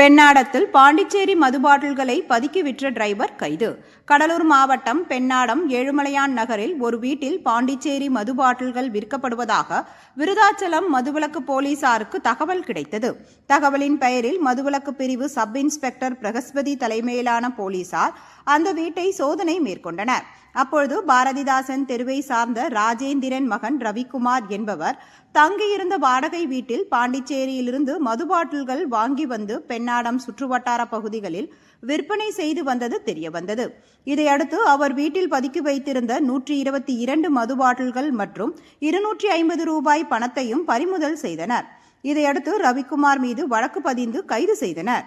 பெண்ணாடத்தில் பாண்டிச்சேரி மது பாட்டில்களை பதுக்கி விற்ற டிரைவர் கைது. கடலூர் மாவட்டம் பெண்ணாடம் ஏழுமலையான் நகரில் ஒரு வீட்டில் பாண்டிச்சேரி மது பாட்டில்கள் விற்கப்படுவதாக விருதாச்சலம் மதுவிலக்கு போலீசாருக்கு தகவல் கிடைத்தது. தகவலின் பெயரில் மதுவிலக்கு பிரிவு சப் இன்ஸ்பெக்டர் பிரகஸ்பதி தலைமையிலான போலீசார் அந்த வீட்டை சோதனை மேற்கொண்டனர். அப்பொழுது பாரதிதாசன் தெருவை சார்ந்த ராஜேந்திரன் மகன் ரவிக்குமார் என்பவர் தங்கியிருந்த வாடகை வீட்டில் பாண்டிச்சேரியிலிருந்து மது பாட்டில்கள் வாங்கி வந்து பெண்ணாடம் சுற்றுவட்டார பகுதிகளில் விற்பனை செய்து வந்தது தெரியவந்தது. இதையடுத்து அவர் வீட்டில் பதுக்கி வைத்திருந்த நூற்றி இருபத்தி இரண்டு மது பாட்டில்கள் மற்றும் இருநூற்றி ஐம்பது ரூபாய் பணத்தையும் பறிமுதல் செய்தனர். இதையடுத்து ரவிக்குமார் மீது வழக்கு பதிந்து கைது செய்தனர்.